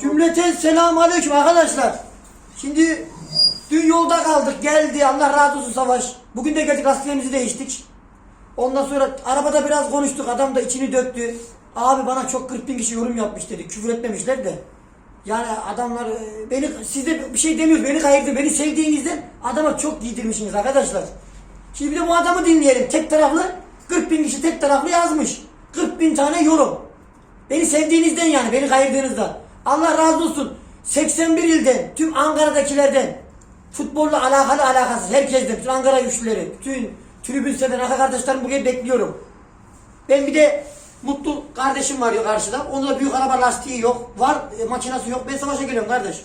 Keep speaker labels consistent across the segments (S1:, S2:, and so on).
S1: Cümleten selamun aleyküm arkadaşlar. Şimdi dün yolda kaldık geldi Allah razı olsun Savaş. Bugün de geldik lastiğimizi değiştik. Ondan sonra arabada biraz konuştuk adam da içini döktü. Abi bana çok 40 bin kişi yorum yapmış dedi. Küfür etmemişler de. Yani adamlar e, beni sizde bir şey demiyoruz beni kayırdı. Beni sevdiğinizden adama çok giydirmişsiniz arkadaşlar. Şimdi de bu adamı dinleyelim. Tek taraflı 40 bin kişi tek taraflı yazmış. 40 bin tane yorum. Beni sevdiğinizden yani beni kayırdığınızdan. Allah razı olsun. 81 ilden, tüm Ankara'dakilerden, futbolla alakalı alakasız herkesten, bütün Ankara güçlüleri, bütün tribün seven arka kardeşlerim buraya bekliyorum. Ben bir de mutlu kardeşim var ya karşıda. Onda da büyük araba lastiği yok. Var e, makinesi yok. Ben savaşa geliyorum kardeş.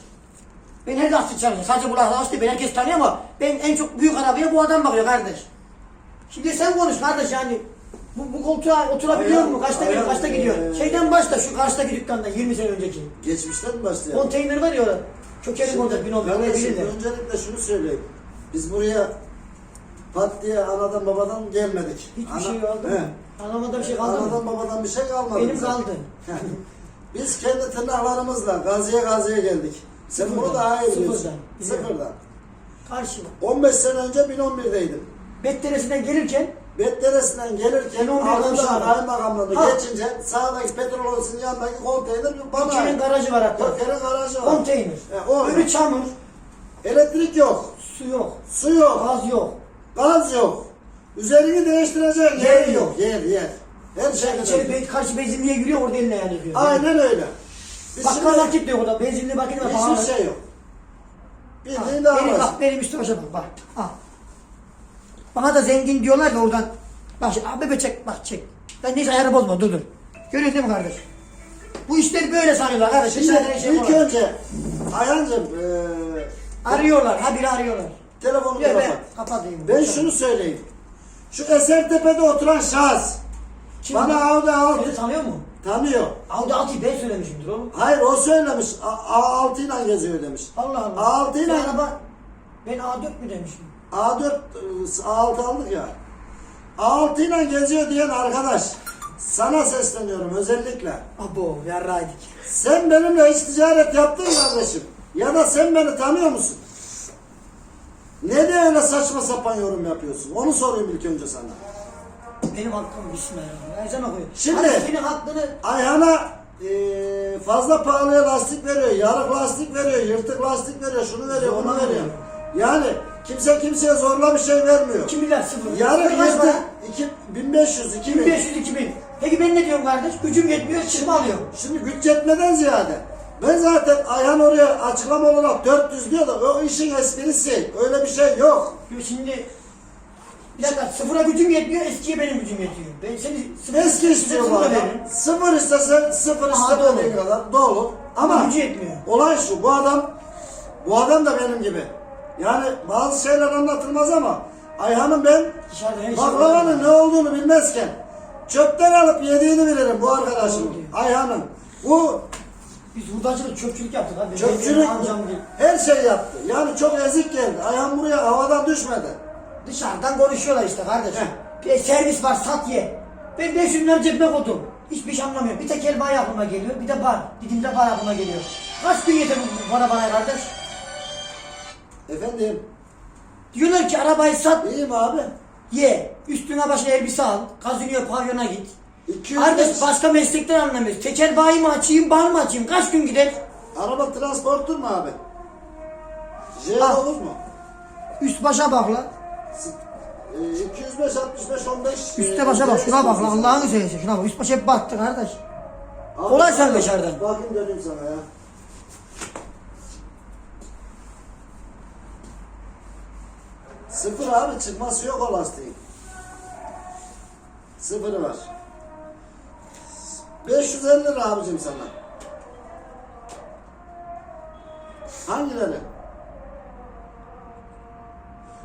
S1: Ben her lastik çalışıyorum. Sadece bu lastik ben herkes tanıyor ama ben en çok büyük arabaya bu adam bakıyor kardeş. Şimdi sen konuş kardeş yani. Bu, bu koltuğa oturabiliyor
S2: Ayağım-
S1: mu? Kaçta gidiyor?
S2: ayağım,
S1: Kaçta gidiyor?
S2: eee,
S1: Şeyden başla şu karşıdaki dükkanda 20 sene önceki.
S2: Geçmişten mi başlayalım?
S1: Konteyner var ya orada. Kökerim orada bin orada. Oraya
S2: kardeşim,
S1: bilirler.
S2: öncelikle şunu söyleyeyim. Biz buraya pat diye anadan babadan gelmedik.
S1: Hiçbir
S2: Ana-
S1: şey oldu
S2: He.
S1: Anamada bir şey kaldı
S2: Anadan
S1: mı?
S2: babadan bir şey kalmadı.
S1: Benim
S2: bize.
S1: kaldı.
S2: Biz kendi tırnaklarımızla gaziye gaziye geldik. Sen bunu
S1: Sıfırdan,
S2: daha iyi biliyorsun.
S1: sıfırdan. Biliyorum.
S2: Sıfırdan.
S1: Karşı.
S2: 15 sene önce 1011'deydim.
S1: Betteresinden gelirken
S2: Betleresi'nden gelirken
S1: 1011
S2: Ağrı'da
S1: komşular.
S2: kaymakamlığını
S1: Ha.
S2: geçince sağdaki petrol ofisinin yanındaki konteyner bana
S1: Türkiye'nin
S2: ait.
S1: garajı var hatta.
S2: Türkiye'nin garajı var.
S1: Konteyner.
S2: E.
S1: Önü çamur.
S2: Elektrik yok.
S1: Su yok.
S2: Su yok.
S1: Gaz yok.
S2: Gaz yok. Üzerini değiştireceksin
S1: Yer
S2: yer
S1: yok.
S2: yok. Yer yer. Her şey
S1: içeri be, karşı benzinliğe giriyor orada eline yani diyor.
S2: Aynen öyle. Biz
S1: Bakkal
S2: şimdi
S1: market de yok orada. Benzinli market var.
S2: hiçbir şey yok. Bildiğin
S1: Benim bak benim üstüme başa bak bak. Ha. Bana da zengin diyorlar ya oradan. Bak şimdi abi be çek bak çek. Ben neyse ayarı bozma dur dur. Görüyorsun değil mi kardeş? Bu işleri böyle sanıyorlar kardeş.
S2: Şimdi
S1: şey
S2: ilk
S1: yapıyorlar.
S2: önce Ayhancığım eee
S1: Arıyorlar. Habire arıyorlar.
S2: telefonu kapat.
S1: ben kapatayım.
S2: Ben şunu söyleyeyim. Şu Esertepe'de oturan şahıs
S1: Kim
S2: bana
S1: bu?
S2: Audi alt
S1: Seni tanıyor mu?
S2: tanıyor.
S1: Audi 6'yı ben söylemişimdir oğlum.
S2: Hayır o söylemiş. A6 ile geziyor demiş.
S1: Allah Allah.
S2: A6 ile
S1: araba ben A4 mü demişim?
S2: A4 A6 aldık ya. A6 ile geziyor diyen arkadaş sana sesleniyorum özellikle.
S1: Abo yarraydık.
S2: Sen benimle hiç ticaret yaptın kardeşim? Ya da sen beni tanıyor musun? Ne de öyle saçma sapan yorum yapıyorsun? Onu sorayım ilk önce sana.
S1: Benim hakkım bismillah. Ezan okuyor.
S2: Şimdi-
S1: Hadi senin hakkını
S2: Ayhan'a eee, fazla pahalıya lastik veriyor, yarık lastik veriyor, yırtık lastik veriyor, şunu veriyor, bunu veriyor. Yani kimse kimseye zorla bir şey vermiyor.
S1: kim bilir sıfır.
S2: Yarık
S1: Sıfır
S2: yırtık
S1: para?
S2: 2, 1500, 2000.
S1: 1500 2000. Peki ben ne diyorum kardeş? Gücüm yetmiyor, çıkma alıyorum.
S2: Şimdi güç yetmeden ziyade ben zaten Ayhan oraya açıklama olarak 400 diyor da o işin esprisi. Öyle bir şey yok.
S1: Diyor şimdi bir dakika sıfıra gücüm yetmiyor, eskiye benim gücüm yetiyor. Ben seni sıfır,
S2: Eski istiyor bu
S1: sıfır
S2: adam.
S1: veririm.
S2: Sıfır istesen sıfır
S1: Aha,
S2: kadar dolu. Ama
S1: Ama gücü yetmiyor.
S2: olay şu bu adam bu adam da benim gibi. Yani bazı şeyler anlatılmaz ama Ayhan'ın ben
S1: şey
S2: baklavanın ne olduğunu bilmezken çöpten alıp yediğini bilirim bu arkadaşım. Ayhan'ın. Bu
S1: Biz hurdacılık, çöpçülük yaptık abi.
S2: çöpçülük her şey yaptı. Yani çok ezik geldi. Ayhan buraya havadan düşmedi.
S1: Dışarıdan konuşuyorlar işte kardeşim.
S2: Heh.
S1: Bir servis var sat ye. Ben 500 lira cebime koydum. Hiçbir şey anlamıyorum. Bir tek elma aklıma geliyor. Bir de bar. Didimde bar aklıma geliyor. Kaç gün yeter bu para bana kardeş?
S2: Efendim
S1: Diyorlar ki arabayı sat
S2: iyi mi abi?
S1: ye. Üstüne başına elbise al. Kazinoya pavyona git.
S2: 200
S1: Kardeş başka meslekten anlamıyoruz. Teker bayi mi açayım, bar mı açayım? Kaç gün gider?
S2: Araba transportör mu abi? J
S1: Al.
S2: olur mu?
S1: Üst başa bak la.
S2: Ee, 205 65 15
S1: Üste başa bak. Şuna bak la. Allah'ını seversen. Şuna bak. Üst başa hep battı kardeş. Kolay sen dışarıdan.
S2: Bakayım dedim sana ya. Sıfır abi çıkması yok o lastiğin. Sıfırı var. 550 lira abicim sana. Hangileri?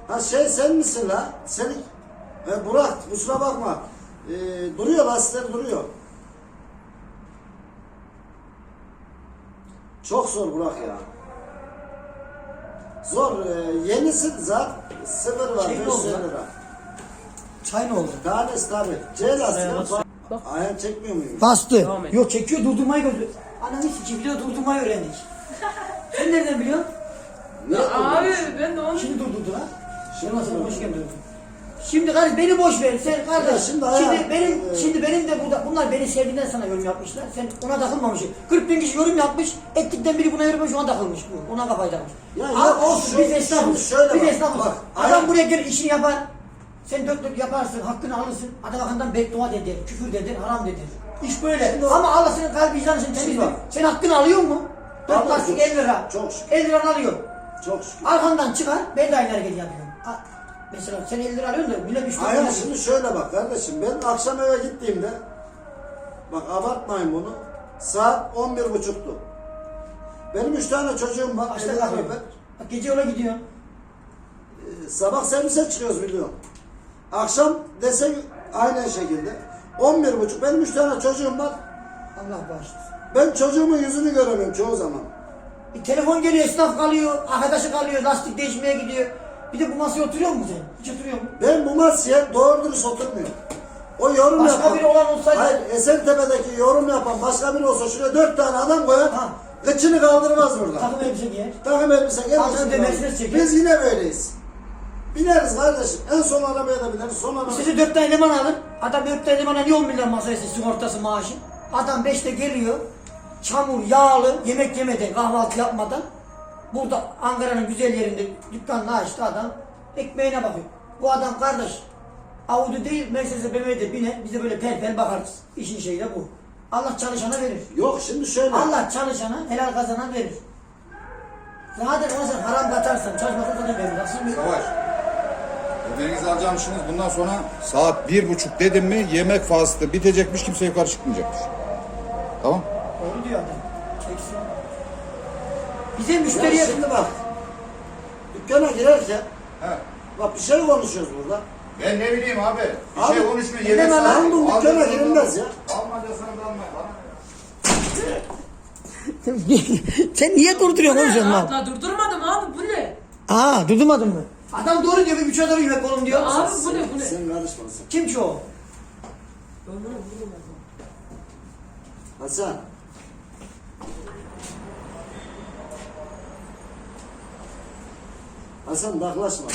S2: Ha şey sen misin la? Seni... He Burak kusura bakma. Ee, duruyor lastikleri duruyor. Çok zor Burak ya. Zor. Ee, yenisi zaten sıfır var.
S1: Şey ne
S2: 500
S1: oldu lan?
S2: lira.
S1: Çay ne oldu?
S2: Tanesi tabi. C lastiği. Ayhan çekmiyor muymuş?
S1: Bastı.
S3: Devam et.
S1: Yok çekiyor durdurmayı gözü. Ananı sikeyim de durdurmayı öğrendik. Sen nereden biliyorsun?
S2: Ne
S3: Abi ben de onu...
S1: Şimdi durdurdu lan.
S2: Şimdi
S1: nasıl hoş geldin. Şimdi kardeş beni boş ver. Sen kardeş.
S2: Ya
S1: şimdi,
S2: şimdi
S1: benim şimdi benim de burada bunlar beni sevdiğinden sana yorum yapmışlar. Sen ona takılmamışsın. 40 bin kişi yorum yapmış. Ettikten biri buna yorum ona takılmış bu. Ona kafayı takmış.
S2: Ya
S1: Abi
S2: yok,
S1: olsun
S2: şu-
S1: biz esnafız. Biz
S2: bak,
S1: esnafız.
S2: bak,
S1: Adam buraya gelir işini yapar. Sen dört dört yaparsın, hakkını alırsın. Adam hakkından beddua dedi, küfür dedi, haram dedi. İş böyle.
S2: Şimdi
S1: Ama Allah senin kalbi vicdanın için temiz bak. Sen hakkını alıyor mu? Dört lastik
S2: çok
S1: 50 lira.
S2: çok şükür.
S1: 50 lira alıyor.
S2: Çok şükür.
S1: Arkandan çıkar, ben de aynı hareketi yapıyorum. Ha, Mesela sen 50 lira alıyorsun da millet 3 lira
S2: Ayhan
S1: alıyor.
S2: şimdi şöyle bak kardeşim ben akşam eve gittiğimde bak abartmayın bunu saat 11 buçuktu. Benim üç tane çocuğum var.
S1: Kaçta
S2: nöbet.
S1: Bak gece yola gidiyorsun.
S2: Ee, Sabah servise çıkıyoruz biliyorum. Akşam desek aynı şekilde. 11 buçuk benim üç tane çocuğum var.
S1: Allah bağışlasın.
S2: Ben çocuğumun yüzünü göremiyorum çoğu zaman.
S1: Bir telefon geliyor, esnaf kalıyor, arkadaşı kalıyor, lastik değişmeye gidiyor. Bir de bu masaya oturuyor mu sen? Hiç oturuyor mu?
S2: Ben bu masaya doğru dürüst oturmuyorum. O yorum
S1: Başka
S2: yapan,
S1: biri olan olsaydı-
S2: hayır Esentepe'deki yorum yapan başka biri olsa şuraya dört tane adam koyar,
S1: Ha.
S2: kıçını kaldırmaz burada.
S1: Takım elbise giyer.
S2: Takım elbise gel.
S1: Da
S2: kaldır.
S1: Mercedes çeker.
S2: Biz yine böyleyiz. Bineriz kardeşim. En son arabaya da bineriz. Son arabaya.
S1: Sizi dört tane eleman alır. Adam dört tane elemana niye 10 milyon masaya sigortası maaşı? Adam beşte geliyor. Çamur, yağlı, yemek yemeden, kahvaltı yapmadan. Burada Ankara'nın güzel yerinde dükkanını açtı adam. Ekmeğine bakıyor. Bu adam kardeş. Audi değil, Mercedes'e BMW'de biner. Bize böyle pel pel bakarız. İşin şeyi de bu. Allah çalışana verir.
S2: Yok şimdi şöyle.
S1: Allah çalışana helal kazanan verir. Zaten ona sen haram katarsan, çalışmasan zaten verir. Haksız mıyım?
S4: Savaş. Ödenizi alacağımışsınız. Bundan sonra saat bir buçuk dedim mi yemek faslı bitecekmiş kimse yukarı çıkmayacaktır. Tamam.
S1: Doğru diyor adam. Bize
S2: Ya
S1: müşteriye...
S2: şimdi bak. Dükkana girerken
S4: He.
S2: bak bir şey konuşuyoruz burada.
S4: Ben ne bileyim abi. Bir
S2: Abi,
S4: şey konuşmuyor.
S2: dinleme
S4: Yemek
S2: lan,
S4: saati.
S2: bu dükkana girilmez ya.
S4: Almayacaksan da alma. Bana
S1: Sen niye durduruyorsun oğlum sen lan?
S3: Atla durdurmadım abi bu ne?
S1: Aa durdurmadın mı? Adam doğru diyor bir buçuğa doğru yemek oğlum diyor.
S3: Abi bu ne bu ne?
S2: Sen karışma sen.
S1: Kim ki o?
S3: Ben bunu vururum ben.
S2: Hasan. Hasan daklaşma.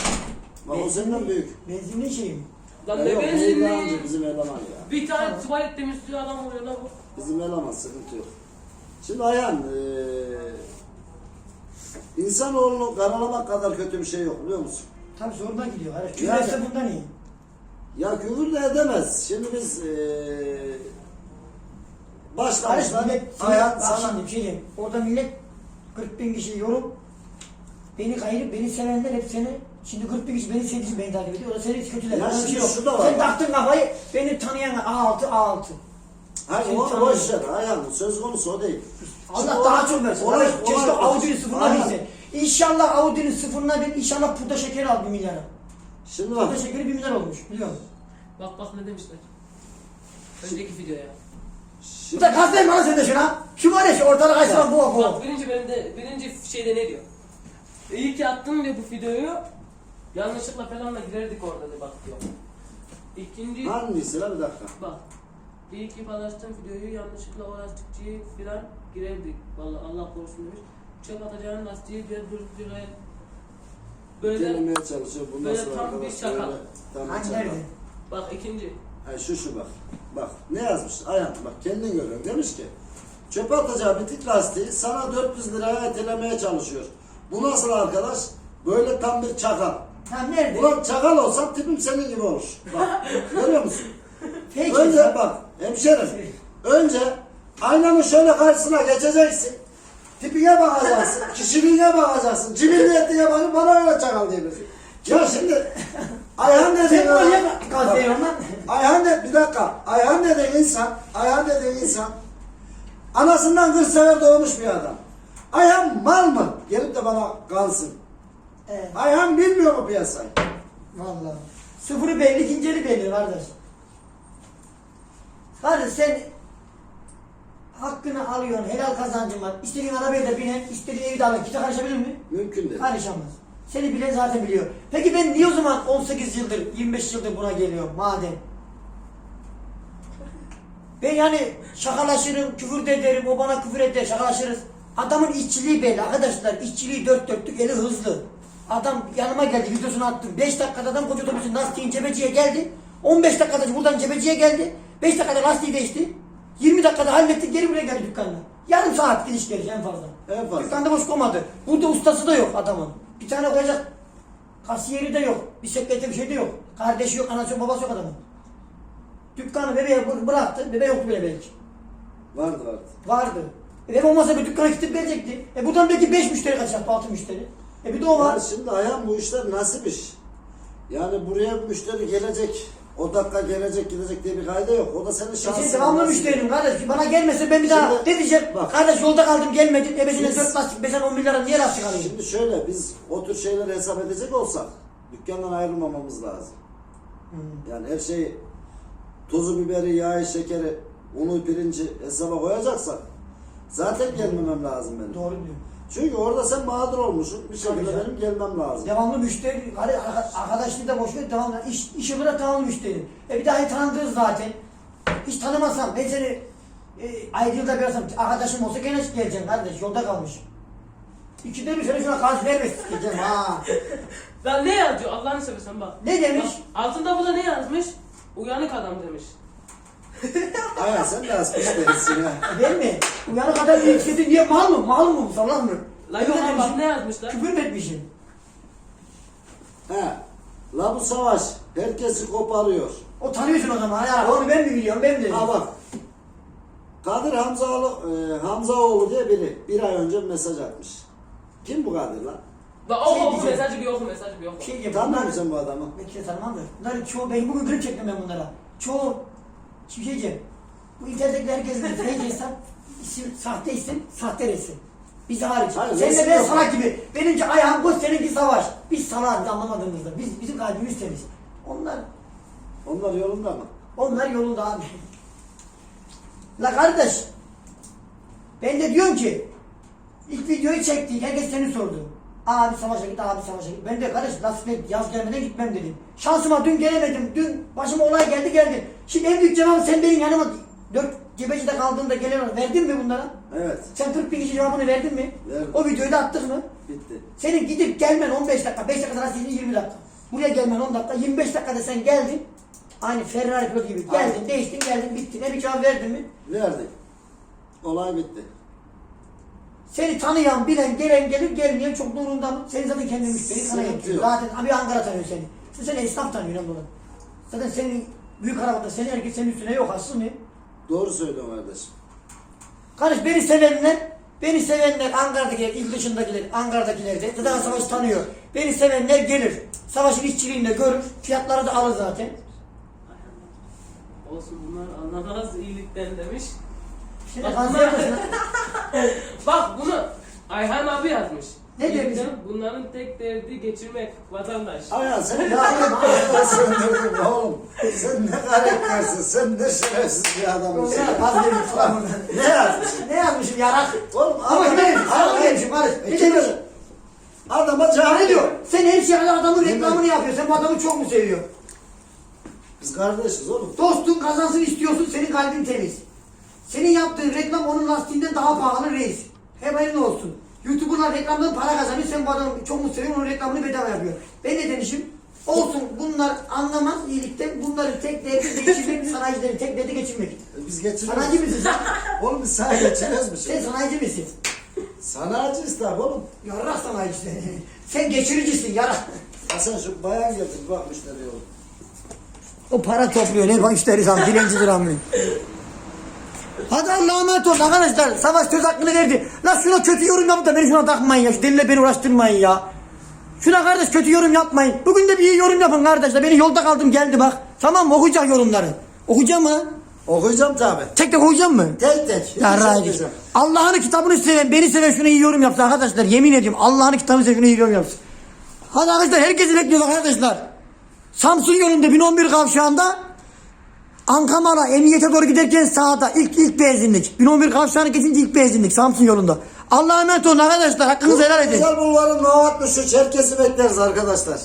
S2: Bak o senden büyük.
S1: Benzinli şey mi?
S3: Lan
S2: Ya
S3: ne
S2: yok, amca
S3: benzinli?
S2: bizim eleman ya.
S3: Bir tane tuvalet temizliği adam oluyor lan bu.
S2: Bizim eleman sıkıntı yok. Şimdi Ayhan, eee insanoğlunu karalamak kadar kötü bir şey yok biliyor musun?
S1: Tabii zoruna gidiyor. Hayır, küfür
S2: Yani-
S1: bundan iyi.
S2: Ya küfür de edemez. Şimdi biz eee
S1: Kardeş
S2: başlamışlar.
S1: millet,
S2: Ayhan
S1: bak
S2: sana
S1: şimdi bir şey diyeyim. Orada millet 40 bin kişi yorum. Beni kayırıp beni sevenler hep seni Şimdi 40 bin kişi beni sevdiği için beni takip ediyor. O da seni hiç kötüler.
S2: Ya
S1: bir
S2: şimdi
S1: yok.
S2: şu da var.
S1: Sen taktın kafayı beni tanıyan A6 A6.
S2: Hayır
S1: tanıyorum.
S2: boş ver Ayhan. Söz konusu o değil. Şimdi
S1: Allah
S2: olay-
S1: daha çok versin.
S2: olay-
S1: keşke Audi'nin sıfırına binse. İnşallah Audi'nin sıfırına bin. İnşallah pudra şekeri al bir milyara.
S2: Şimdi bak.
S1: Pudra şekeri bir milyar olmuş biliyor musun?
S3: Bak bak ne demişler. Önceki videoya.
S1: Bu
S2: Şimdi,
S1: da gaz verme lan sen de şuna. Şu var ya şu ortalık açılan bu bu.
S3: Bak birinci bölümde, birinci şeyde ne diyor? İyi ki attın ve bu videoyu yanlışlıkla falan da girerdik orada da bak diyor. İkinci
S2: hangisi la bir dakika.
S3: bak. İyi ki paylaştığın videoyu yanlışlıkla o lastikçiyi falan girerdik. Vallahi Allah korusun demiş. Çöp atacağın lastiği bir liraya böyle
S2: Denemeye çalışıyor. Bundan
S3: böyle
S2: sonra
S3: tam bir şaka.
S2: böyle tam bir
S1: Hangi
S2: şaka.
S1: nerede?
S3: bak ikinci.
S2: Ha, şu şu bak. Bak ne yazmış? Ayhan bak kendin görüyorsun. Demiş ki çöpe atacağı bitik lastiği sana 400 liraya etelemeye çalışıyor. Bu nasıl arkadaş? Böyle tam bir çakal.
S1: Ha nerede?
S2: Ulan çakal olsam tipim senin gibi olur. Bak görüyor musun?
S1: Peki.
S2: Önce bak hemşerim. Önce aynanın şöyle karşısına geçeceksin. Tipine bakacaksın. Kişiliğine bakacaksın. Cibiliyetine bakıp bana öyle çakal diyebilirsin. Ya şimdi Ayhan dediğin
S1: Sen
S2: adam-? Ayhan de, bir dakika. Ayhan dediğin insan, Ayhan dediğin insan anasından 40 sefer doğmuş bir adam. Ayhan mal mı? Gelip de bana kalsın.
S1: Evet.
S2: Ayhan bilmiyor mu piyasayı?
S1: Vallahi. Sıfırı belli, ikinceli belli kardeş. Kardeş sen hakkını alıyorsun, helal kazancın var. İstediğin arabaya da binen, istediğin evi de alın. Kimse karışabilir mi?
S2: Mümkün değil.
S1: Karışamaz. Seni bilen zaten biliyor. Peki ben niye o zaman 18 yıldır, 25 yıldır buna geliyorum madem? Ben yani şakalaşırım, küfür de ederim, o bana küfür eder, şakalaşırız. Adamın işçiliği belli arkadaşlar. İşçiliği dört dörtlük, eli hızlı. Adam yanıma geldi, videosunu attım. 5 dakikada adam koca otobüsün lastiğin cebeciye geldi. 15 dakikada buradan cebeciye geldi. 5 dakikada lastiği değişti. 20 dakikada hallettik, geri buraya geldi dükkanına. Yarım saat gidiş geliş en fazla.
S2: En fazla.
S1: Dükkanda boş koymadı. Burada ustası da yok adamın. Bir tane koyacak kasiyeri de yok. Bir sekreter bir şey de yok. Kardeşi yok, anası yok, babası yok adamın. Dükkanı bebeğe bı- bıraktı. Bebe yoktu bile belki.
S2: Vardı vardı.
S1: Vardı. E bebe olmasa bir dükkana gidip gelecekti. E buradan belki 5 müşteri kaçacaktı, 6 müşteri. E bir de o var.
S2: Yani şimdi ayağım bu işler nasip iş. Yani buraya müşteri gelecek, o dakika gelecek gidecek diye bir kayda yok. O da senin
S1: E
S2: şansın.
S1: sen devamlı müşterim kardeş. Bana gelmese ben bir daha
S2: Şimdi-
S1: ne diyeceğim?
S2: bak.
S1: Kardeş yolda kaldım gelmedin. Ebesine
S2: Biz-
S1: 4 lastik, 5 10 bin lira niye lastik alayım?
S2: Şimdi şöyle biz o tür şeyleri hesap edecek olsak dükkandan ayrılmamamız lazım.
S1: Hmm.
S2: Yani her şeyi tuzu biberi, yağı, şekeri, unu, pirinci hesaba koyacaksak zaten gelmemem lazım benim.
S1: Doğru diyor.
S2: Çünkü orada sen mağdur olmuşsun. Bir şekilde
S1: canım.
S2: benim gelmem lazım.
S1: Devamlı müşteri, hani arka- arkadaşlığı da boş ver, devamlı iş, iş olarak devamlı müşteri. E bir daha tanıdığız zaten. Hiç tanımasam, ben seni e, ayrılda bir olsam, arkadaşım olsa gene geleceğim kardeş, yolda kalmış. İkide bir sene şuna karşı vermesin diyeceğim ha.
S3: Lan ne yazıyor Allah'ını seversen bak.
S1: Ne demiş?
S3: Bak, altında bu da ne yazmış? Uyanık adam demiş.
S2: Aya sen de az piş verirsin ha.
S1: Ben mi? Uyanık adam bir istedi diye mal mı? Mal mı? Salak mı? Öyle
S3: yok bak ne yazmışlar?
S1: Küfür mü etmişim?
S2: He. La bu savaş herkesi koparıyor.
S1: O tanıyorsun o zaman. Ya, onu ben mi biliyorum, ben mi dedim?
S2: Ha bak. Kadir Hamzaoğlu, e, Hamzaoğlu diye biri bir ay önce mesaj atmış. Kim bu Kadir lan?
S3: Bak oku
S1: Şey
S3: oku
S1: diyeceğim.
S3: mesajı bir oku mesajı bir oku.
S1: Şey diyeyim,
S2: Tanımıyor
S1: bunlar-
S2: musun bu adamı?
S1: Belki de tanımam da. Bunların çoğu, ben bugün klip çektim ben bunlara. Çoğu, şimdi şey diyeceğim. Bu internettekli herkesin fake insan, isim, sahte isim, sahte resim. Biz hariç.
S2: Hayır,
S1: Sen de
S2: resim
S1: ben
S2: yok.
S1: salak gibi. Benimki ayağım boş, seninki savaş. Biz salak anlamadığımızda. Biz, bizim kalbimiz temiz. Onlar,
S2: Onlar yolunda mı?
S1: onlar yolunda abi. La kardeş, ben de diyorum ki, ilk videoyu çektik, herkes seni sordu. Abi savaşa git, abi savaşa git. Ben de kardeş lastikle yaz gelmeden gitmem dedim. Şansıma dün gelemedim, dün başıma olay geldi geldi. Şimdi en büyük cevabı sen benim yanıma dört cebecide kaldığında gelen verdin mi bunlara?
S2: Evet.
S1: Sen 40 bin kişi cevabını verdin mi?
S2: Verdim.
S1: O videoyu da attık mı?
S2: Bitti.
S1: Senin gidip gelmen 15 dakika, 5 dakika lastiğini 20 dakika. Buraya gelmen 10 dakika, 25 dakikada sen geldin. Aynı Ferrari pilot gibi geldin,
S2: Aynen.
S1: değiştin, geldin, bitti. Ne bir cevap verdin mi?
S2: Verdik. Olay bitti.
S1: Seni tanıyan, bilen, gelen gelir, gelmeyen çok da umurunda mı? Senin zaten kendi müşteri sana
S2: Sıkıntı
S1: yetiyor.
S2: yok.
S1: Zaten abi Ankara tanıyor seni. Sen, sen esnaf tanıyorsun dolayı. Zaten senin büyük arabada seni herkes senin üstüne yok aslında.
S2: Doğru söylüyorsun kardeşim.
S1: Kardeş beni sevenler, beni sevenler Ankara'dakiler, il dışındakiler, Ankara'dakiler de zaten savaşı tanıyor. Beni sevenler gelir. Savaşın işçiliğini de görür. Fiyatları da alır zaten.
S3: Olsun bunlar anlamaz iyilikten demiş.
S1: Şimdi yapmasın.
S3: Bak bunu Ayhan abi yazmış.
S1: Ne
S3: İyilikten
S1: demiş?
S3: Bunların tek derdi geçirmek vatandaş.
S2: Aya sen ne karakter söndürdün oğlum. Sen ne karaktersin. Sen ne şerefsiz bir adamsın.
S1: Fazla demiş falan.
S2: ne yazmışsın?
S1: Ne yazmışım yarak?
S2: Oğlum
S1: Ama
S2: adam-
S1: ne? Sana ne demişim kardeş? Ne demiş?
S2: Adama cevap
S1: ne diyor? Sen her şeyi adamın reklamını yapıyorsun. Sen bu adamı çok mu seviyorsun?
S2: Biz kardeşiz oğlum.
S1: Dostun kazansın istiyorsun, senin kalbin temiz. Senin yaptığın reklam onun lastiğinden daha pahalı reis. Haberin olsun. YouTuber'lar reklamdan para kazanıyor, sen bu adamı çok mu seviyorsun, onun reklamını bedava yapıyor. Ben ne demişim? Olsun bunlar anlamaz iyilikten, bunların tek derdi geçirmek, sanayicilerin tek derdi geçirmek.
S2: Biz geçiriyoruz.
S1: Sanayici misin sen?
S2: Oğlum biz sana geçiriyoruz mu
S1: Sen
S2: şimdi?
S1: sanayici misin?
S2: Sanayicıyız tabi oğlum.
S1: Yarrak sanayicisi. Sen geçiricisin yarak.
S2: Ya sen şu bayan getir bak müşteriye oğlum.
S1: O para topluyor. Ne müşteri sam, dilencidir amın. Hadi Allah'a emanet olun arkadaşlar. Savaş söz hakkını verdi. La şuna kötü yorum yapıp da beni şuna takmayın ya. Şu deliyle beni uğraştırmayın ya. Şuna kardeş kötü yorum yapmayın. Bugün de bir iyi yorum yapın kardeşler. Beni yolda kaldım geldi bak. Tamam mı? Okuyacak yorumları. Okuyacağım mı?
S2: Okuyacağım tabi.
S1: Tek tek okuyacağım mı?
S2: Tek tek.
S1: Ya
S2: Hiçbir şey.
S1: Allah'ın kitabını seven, beni seven şuna iyi yorum yapsın arkadaşlar. Yemin ediyorum Allah'ın kitabını seven şuna iyi yorum yapsın. Hadi arkadaşlar herkesi bekliyoruz arkadaşlar. Samsun yolunda 1011 kavşağında Ankamara emniyete doğru giderken sağda ilk ilk benzinlik. 1011 kavşağını geçince ilk benzinlik Samsun yolunda. Allah'a emanet olun arkadaşlar. Hakkınızı helal edin.
S2: Güzel bulvarın Novat Müşü Çerkes'i bekleriz arkadaşlar.